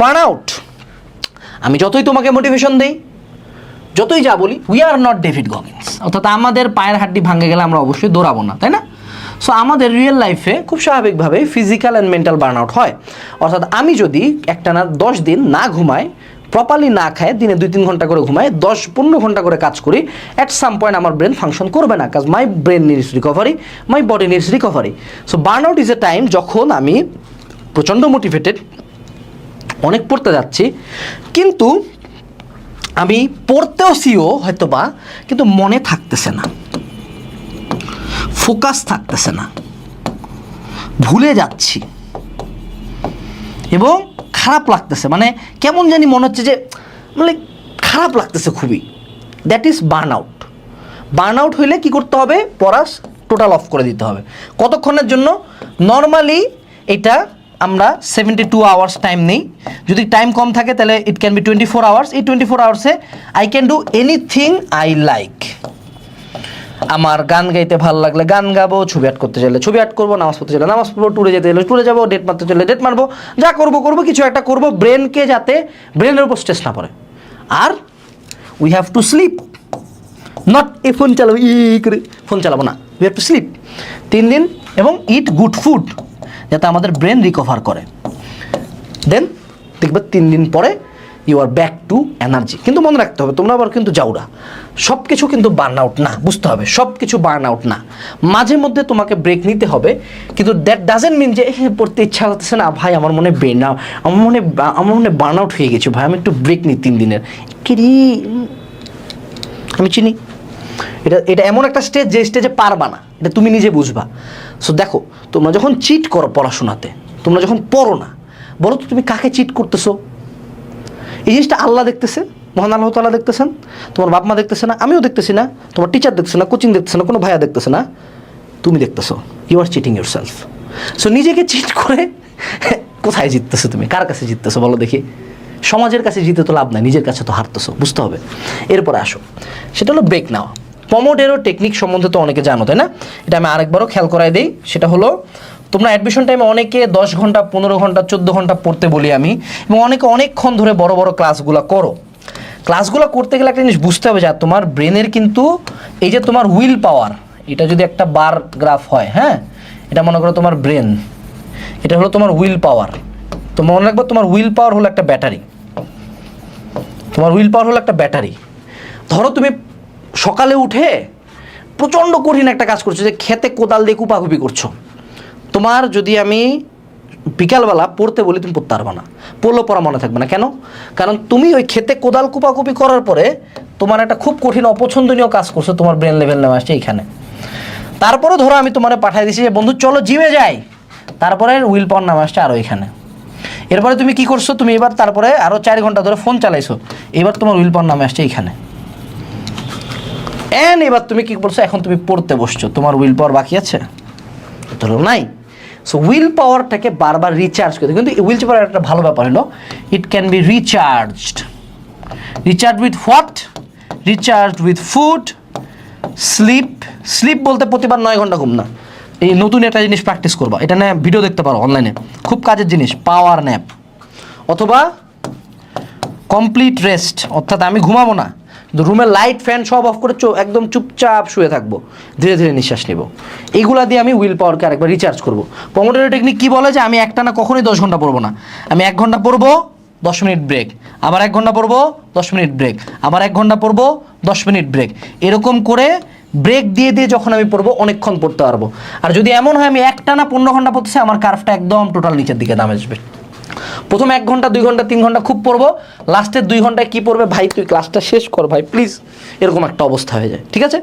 Burn out আমি যতই তোমাকে মোটিভেশন দেই, যতই যা বলি we are not David Goggins অর্থাৎ আমাদের পায়ের হাড্ডি ভাঙে গেলে আমরা অবশ্যই দৌড়াবো না, তাই না? সো আমাদের রিয়েল লাইফে খুব স্বাভাবিকভাবে physical and mental burn out হয়। অর্থাৎ আমি যদি একটানা দশ দিন না ঘুমাই প্রপারলি না খায় দিনে দুই তিন ঘণ্টা করে ঘুমাই, দশ পনেরো ঘণ্টা করে কাজ করি অ্যাট সাম পয়েন্ট আমার ব্রেন ফাংশন করবে না কাজ my brain needs recovery my body needs recovery so burn out is a time যখন আমি প্রচণ্ড মোটিভেটেড অনেক পড়তে যাচ্ছি। কিন্তু আমি পড়তেও সিও হয়তো বা কিন্তু মনে থাকতেছে না। ফোকাস থাকতেছে না। ভুলে যাচ্ছি। এবং খারাপ লাগতেছে। মানে কেমন জানি মনে হচ্ছে যে মানে খারাপ লাগতেছে খুবই। That is burn out burn out হইলে কী করতে হবে? পড়া টোটাল অফ করে দিতে হবে। কতক্ষণের জন্য? নর্মালি এটা আমরা সেভেন্টি টু আওয়ার্স টাইম নেই। যদি টাইম কম থাকে, তাহলে it can be twenty four hours এই twenty four আওয়ার্সে I can do anything I like আমার গান গাইতে ভালো লাগলে গান গাবো, ছবি আট করতে চাইলে ছবি আট করব, নামাজ পড়তে চাইলে নামাজ পড়ব ট্যুরে যেতে চাইলে ট্যুরে যাব ডেট মারতে চাইলে ডেট মারবো, যা করব করব, কিছু একটা করব ব্রেনকে যাতে ব্রেনের উপর স্ট্রেস না পড়ে। আর we have to sleep not a phone চালাবো, ই করে ফোন চালাবো না। উই হ্যাভ টু স্লিপ তিন দিন এবং ইট গুড ফুড যাতে আমাদের ব্রেন রিকভার করে। দেন দেখবে তিন দিন পরে you are back to energy কিন্তু মনে রাখতে হবে তোমরা আবার কিন্তু যাওরা সব কিছু কিন্তু বার্ন আউট না বুঝতে হবে। সব কিছু বার্ন আউট না। মাঝে মধ্যে তোমাকে ব্রেক নিতে হবে কিন্তু দ্যাট ডাজেন্ট মিন যে "এ, পড়তে ইচ্ছা হতেছে না ভাই আমার মনে ব্রেন আমার মনে আমার মনে বার্ন আউট হয়ে গেছে ভাই আমি একটু ব্রেক নিই তিন দিনের। কিরি আমি চিনি। এটা এটা এমন একটা স্টেজ যে স্টেজে পারবা না। এটা তুমি নিজে বুঝবা। সো দেখো, তোমরা যখন চিট করো পড়াশোনাতে, তোমরা যখন পড়ো না, বলো তো তুমি কাকে চিট করতেছো? এই জিনিসটা আল্লাহ দেখতেছে, মহান আল্লাহ তাল্লাহ দেখতেছেন, তোমার বাপ মা দেখতেছে না, আমিও দেখতেছি না, তোমার টিচার দেখতেছে না কোচিং দেখতেছে না, কোনো ভাইয়া দেখতেছে না, তুমি দেখতেছো you are cheating yourself so নিজেকে চিট করে কোথায় জিততেছো তুমি? কার কাছে জিততেছো বলো দেখি? সমাজের কাছে জিতে তো লাভ নাই, নিজের কাছে তো হারতেছো, বুঝতে হবে। এরপরে আসো। সেটা হলো ব্রেক নেওয়া। পমোডেরো টেকনিক সম্বন্ধে তো অনেকে জানো, তাই না? এটা আমি আরেকবারও খেয়াল করাই দিই। সেটা হলো, তোমরা অ্যাডমিশন টাইমে অনেকে দশ ঘণ্টা, পনেরো ঘণ্টা, চোদ্দ ঘণ্টা পড়তে বলি আমি, এবং অনেকে অনেকক্ষণ ধরে বড় বড় ক্লাসগুলো করো। ক্লাসগুলো করতে গেলে একটা জিনিস বুঝতে হবে যা তোমার ব্রেনের কিন্তু এই যে তোমার উইল পাওয়ার এটা যদি একটা বার গ্রাফ হয় হ্যাঁ? এটা মনে করো তোমার ব্রেন এটা হলো তোমার উইল পাওয়ার তো মনে রাখব তোমার উইল পাওয়ার হলো একটা ব্যাটারি তোমার উইল পাওয়ার হলো একটা ব্যাটারি ধরো তুমি সকালে উঠে প্রচণ্ড কঠিন একটা কাজ করছ যে খেতে কোদাল দিয়ে কুপাকুপি করছ। তোমার যদি আমি বিকালবেলা পড়তে বলি তুমি পড়তে পারবে না। পড়লেও পড়া মনে থাকবে না। কেন? কারণ তুমি ওই খেতে কোদাল কুপাকুপি করার পরে তোমার একটা খুব কঠিন অপছন্দনীয় কাজ করছ, তোমার ব্রেন লেভেল নেওয়া আসছে এইখানে। তারপরে ধরো আমি তোমার পাঠিয়ে দিছি যে, বন্ধু, চলো জিমে যাই। তারপরে উইল পাওয়ার নাম আসছে আরও এখানে। এরপরে তুমি কি করছ? তুমি এবার তারপরে আরও চার ঘণ্টা ধরে ফোন চালাইছো। এবার তোমার উইল পাওয়ার নামে আসছে এইখানে। এন এবার তুমি কি বলছো, এখন তুমি পড়তে বসছো, তোমার উইল পাওয়ার বাকি আছে? ধরো নাই। সো উইল পাওয়ারটাকে বারবার রিচার্জ করতে কিন্তু উইল পাওয়ার একটা ভালো ব্যাপার হলো it can be recharged recharge with what recharge with food sleep sleep বলতে প্রতিবার নয় ঘণ্টা ঘুম না। এই নতুন একটা জিনিস প্র্যাকটিস করবা। এটা নিয়ে ভিডিও দেখতে পারো অনলাইনে খুব কাজের জিনিস পাওয়ার ন্যাপ অথবা কমপ্লিট রেস্ট অর্থাৎ আমি ঘুমাবো না। রুমের লাইট ফ্যান সব অফ করে একদম চুপচাপ শুয়ে থাকব। ধীরে ধীরে নিঃশ্বাস নেব। এইগুলা দিয়ে আমি উইল পাওয়ারকে আরেকবার রিচার্জ করব। পমোডোরো টেকনিক কি বলে যে আমি একটানা কখনোই দশ ঘণ্টা পড়ব না। আমি এক ঘণ্টা পড়ব, দশ মিনিট ব্রেক আবার এক ঘণ্টা পড়ব, দশ মিনিট ব্রেক আবার এক ঘণ্টা পড়ব, দশ মিনিট ব্রেক এরকম করে ব্রেক দিয়ে দিয়ে যখন আমি পড়ব, অনেকক্ষণ পড়তে পারব। আর যদি এমন হয় আমি একটানা পনেরো ঘণ্টা পড়তেছি, আমার কার্ভটা একদম টোটাল নিচের দিকে দামে আসবে। প্রথম এক ঘণ্টা, দুই ঘণ্টা, তিন ঘণ্টা খুব পড়ব। লাস্টের দুই ঘন্টায় কি পড়বে? ভাই, তুই ক্লাসটা শেষ কর ভাই প্লিজ এরকম একটা অবস্থা হয়ে যায়, ঠিক আছে?